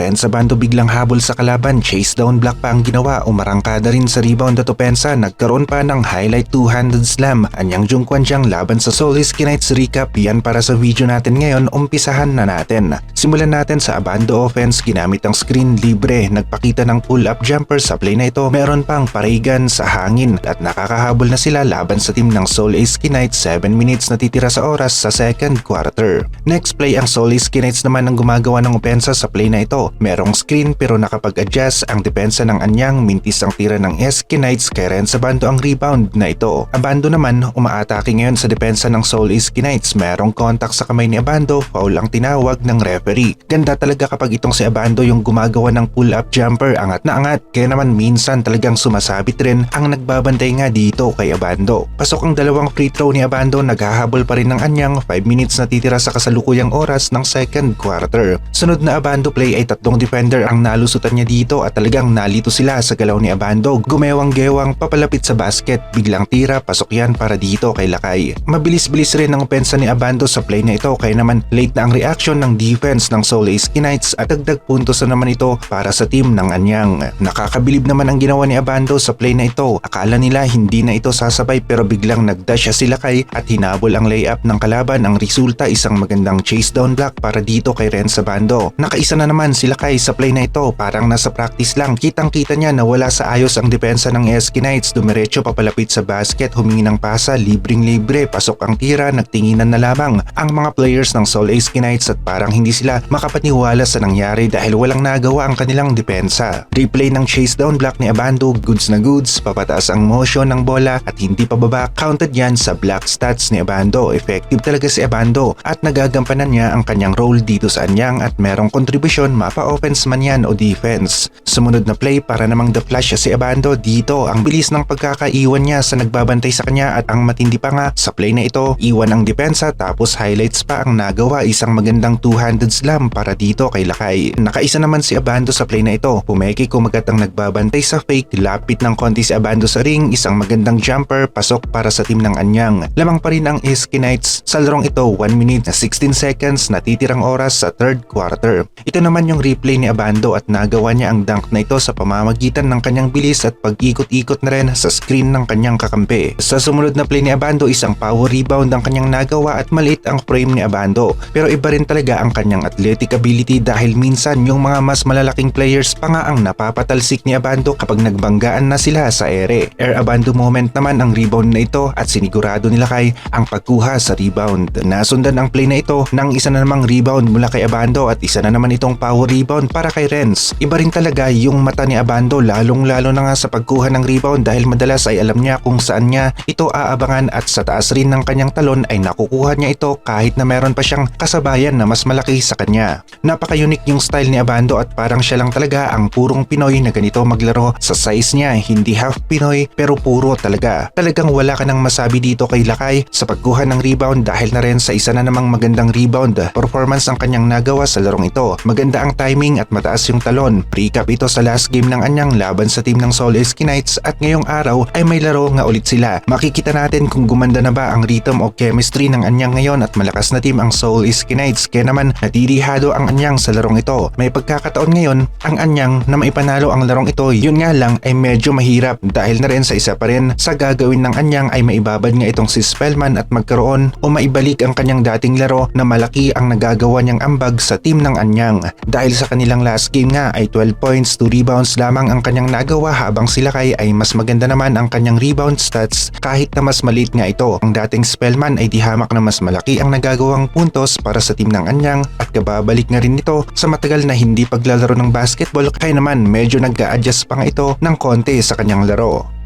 Ren sa bando biglang habol sa kalaban, chase down block pa ang ginawa, umarangkada rin sa rebound at opensa, nagkaroon pa ng highlight two-handed slam. Anyang Jungkwan siyang laban sa Solis Knights recap, yan para sa video natin ngayon, umpisahan na natin. Simulan natin sa Abando offense, ginamit ang screen libre, nagpakita ng pull-up jumper sa play na ito, meron pang parigan sa hangin at nakakahabol na sila laban sa team ng Soul Ace Knights 7 minutes na titira sa oras sa second quarter. Next play ang Soul Ace Knights naman ang gumagawa ng opensa sa play na ito. Merong screen pero nakapag-adjust ang depensa ng Anyang, mintis ang tira ng SK Knights kay Ren sa bando ang rebound na ito. Abando naman umaatake ngayon sa depensa ng Soul Ace Knights. Merong contact sa kamay ni Abando, foul ang tinawag ng referee. Ganda talaga kapag itong si Abando yung gumagawa ng pull-up jumper, angat na angat. Kaya naman minsan talagang sumasabit rin ang nagbabantay nga dito kay Abando. Pasok ang dalawang free throw ni Abando, naghahabol pa rin ng Anyang, 5 minutes na titira sa kasalukuyang oras ng second quarter. Sunod na Abando play ay tatlong defender ang nalusutan niya dito at talagang nalito sila sa galaw ni Abando. Gumewang-gewang papalapit sa basket, biglang tira, pasok yan para dito kay Lakay. Mabilis-bilis rin ang opensa ni Abando sa play na ito kaya naman late na ang reaction ng defense ng Soul Ace Knights at dagdag puntos na naman ito para sa team ng Anyang. Nakakabilib naman ang ginawa ni Abando sa play na ito. Akala nila hindi na ito sasabay pero biglang nagdash siya sila kay at hinabol ang layup ng kalaban. Ang resulta isang magandang chase down block para dito kay Ren sa bando. Nakaisa na naman sila kay sa play na ito parang nasa practice lang. Kitang kita niya na wala sa ayos ang depensa ng SK Knights. Dumiretso papalapit sa basket, humingi ng pasa, libreng libre, pasok ang tira, nagtinginan na lamang ang mga players ng Soul Ace Knights at parang hindi sila makapaniwala sa nangyari dahil walang nagawa ang kanilang depensa. Replay ng chase down block ni Abando, goods na goods, papataas ang motion ng bola at hindi pababa, counted yan sa black stats ni Abando. Effective talaga si Abando at nagagampanan niya ang kanyang role dito sa Anyang at merong kontribusyon mapa offense man yan o defense. Sumunod na play para namang the flash si Abando dito ang bilis ng pagkakaiwan niya sa nagbabantay sa kanya at ang matindi pa nga sa play na ito, iwan ang depensa tapos highlights pa ang nagawa isang magandang two-handed slam para dito kay Lakay. Nakaisa naman si Abando sa play na ito, pumeki kumagat ang nagbabantay sa fake, lapit ng konti si Abando sa ring, isang magandang jumper, pasok para sa team ng Anyang. Lamang pa rin ang SK Knights sa larong ito 1 minute na 16 seconds na titirang oras sa third quarter. Ito naman yung replay ni Abando at nagawa niya ang dunk na ito sa pamamagitan ng kanyang bilis at pag-ikot-ikot na rin sa screen ng kanyang kakampi. Sa sumunod na play ni Abando isang power rebound ang kanyang nagawa at maliit ang frame ni Abando. Pero iba rin talaga ang kanyang athletic ability dahil minsan yung mga mas malalaking players pa nga ang napapatalsik ni Abando kapag nagbanggaan na sila sa ere. Air Abando moment naman ang rebound na ito at sinigurado nila kay ang pagkuha sa rebound. Nasundan ang play na ito ng isa na namang rebound mula kay Abando at isa na naman itong power rebound para kay Renz. Iba rin talaga yung mata ni Abando lalong lalo na nga sa pagkuha ng rebound dahil madalas ay alam niya kung saan niya ito aabangan at sa taas rin ng kanyang talon ay nakukuha niya ito kahit na meron pa siyang kasabayan na mas malaki sa kanya. Napaka-unique yung style ni Abando at parang siya lang talaga ang purong Pinoy na ganito maglaro sa size niya hindi half Pinoy pero puro talaga. Talagang wala ka nang masabi dito kay Lakay sa pagkuha ng rebound dahil na rin sa isa na namang magandang rebound performance ang kanyang nagawa sa larong ito. Maganda ang timing at mataas yung talon. Recap ito sa last game ng anyang laban sa team ng Soul Ace Knights at ngayong araw ay may laro nga ulit sila. Makikita natin kung gumanda na ba ang rhythm o chemistry ng anyang ngayon at malakas na team ang Soul Ace Knights kaya naman natirihado ang anyang sa larong ito. May pagkakataon ngayon ang anyang na maipanalo ang larong ito yun nga lang ay medyo mahirap dahil na rin sa isa pa rin sa gagawin ng anyang ay maibabad nga itong si Spellman at magkaroon o maibalik ang kanyang dating laro na malaki ang nagagawa niyang ambag sa team ng anyang. Dahil sa kanilang last game nga ay 12 points, 2 rebounds lamang ang kanyang nagawa habang sila kay ay mas maganda naman ang kanyang rebound stats kahit na mas maliit nga ito. Ang dating Spellman ay dihamak na mas malaki ang nagagawang puntos para sa team ng anyang at kababalik na rin ito sa matagal na hindi paglalaro ng basketball kaya naman medyo nag-a-adjust pa nga ito ng konti sa kanyang laro.